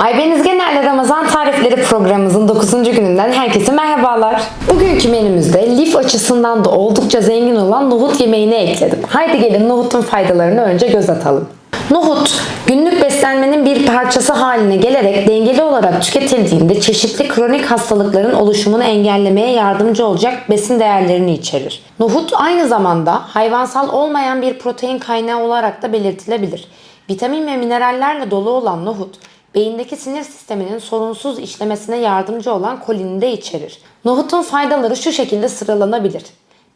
Aybeniz Genel'le Ramazan Tarifleri programımızın 9. gününden herkese merhabalar. Bugünkü menümüzde lif açısından da oldukça zengin olan nohut yemeğini ekledim. Haydi gelin nohutun faydalarını önce göz atalım. Nohut, günlük beslenmenin bir parçası haline gelerek dengeli olarak tüketildiğinde çeşitli kronik hastalıkların oluşumunu engellemeye yardımcı olacak besin değerlerini içerir. Nohut aynı zamanda hayvansal olmayan bir protein kaynağı olarak da belirtilebilir. Vitamin ve minerallerle dolu olan nohut, beyindeki sinir sisteminin sorunsuz işlemesine yardımcı olan kolini de içerir. Nohutun faydaları şu şekilde sıralanabilir.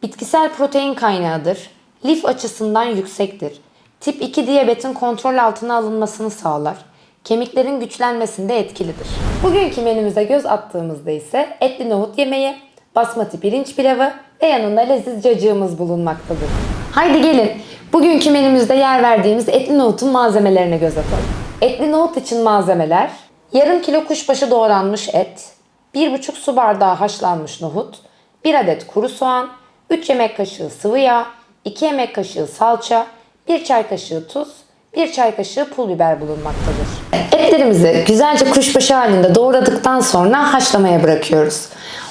Bitkisel protein kaynağıdır. Lif açısından yüksektir. Tip 2 diyabetin kontrol altına alınmasını sağlar. Kemiklerin güçlenmesinde etkilidir. Bugünkü menümüze göz attığımızda ise etli nohut yemeği, basmati pirinç pilavı ve yanında leziz cacığımız bulunmaktadır. Haydi gelin bugünkü menümüzde yer verdiğimiz etli nohutun malzemelerine göz atalım. Etli nohut için malzemeler yarım kilo kuşbaşı doğranmış et, 1,5 su bardağı haşlanmış nohut, 1 adet kuru soğan, 3 yemek kaşığı sıvı yağ, 2 yemek kaşığı salça, 1 çay kaşığı tuz, 1 çay kaşığı pul biber bulunmaktadır. Etlerimizi güzelce kuşbaşı halinde doğradıktan sonra haşlamaya bırakıyoruz.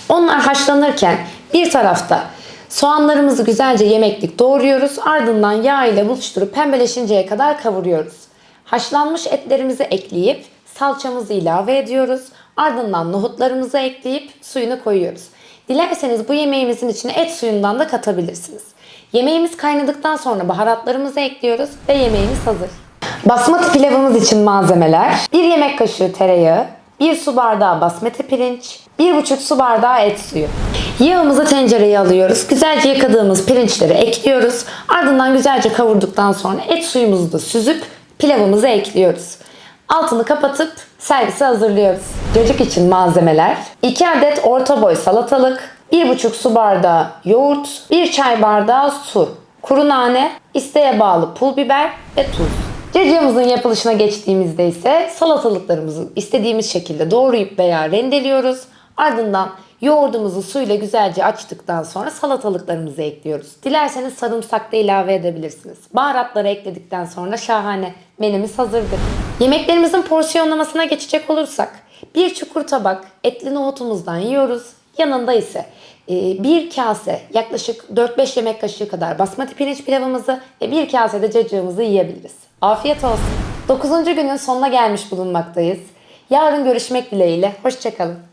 Onlar haşlanırken bir tarafta soğanlarımızı güzelce yemeklik doğruyoruz. Ardından yağ ile buluşturup pembeleşinceye kadar kavuruyoruz. Haşlanmış etlerimizi ekleyip salçamızı ilave ediyoruz. Ardından nohutlarımızı ekleyip suyunu koyuyoruz. Dilerseniz bu yemeğimizin içine et suyundan da katabilirsiniz. Yemeğimiz kaynadıktan sonra baharatlarımızı ekliyoruz ve yemeğimiz hazır. Basmati pilavımız için malzemeler 1 yemek kaşığı tereyağı, 1 su bardağı basmati pirinç, 1,5 su bardağı et suyu. Yağımızı tencereye alıyoruz. Güzelce yıkadığımız pirinçleri ekliyoruz. Ardından güzelce kavurduktan sonra et suyumuzu da süzüp pilavımızı ekliyoruz. Altını kapatıp servise hazırlıyoruz. Cacık için malzemeler 2 adet orta boy salatalık, 1,5 su bardağı yoğurt, 1 çay bardağı su, kuru nane, isteğe bağlı pul biber ve tuz. Cacığımızın yapılışına geçtiğimizde ise salatalıklarımızı istediğimiz şekilde doğrayıp veya rendeliyoruz. Ardından yoğurdumuzu suyla güzelce açtıktan sonra salatalıklarımızı ekliyoruz. Dilerseniz sarımsak da ilave edebilirsiniz. Baharatları ekledikten sonra şahane menümüz hazırdır. Yemeklerimizin porsiyonlamasına geçecek olursak bir çukur tabak etli nohutumuzdan yiyoruz. Yanında ise e, bir kase yaklaşık 4-5 yemek kaşığı kadar basmati pirinç pilavımızı ve bir kase de cacığımızı yiyebiliriz. Afiyet olsun. 9. günün sonuna gelmiş bulunmaktayız. Yarın görüşmek dileğiyle. Hoşçakalın.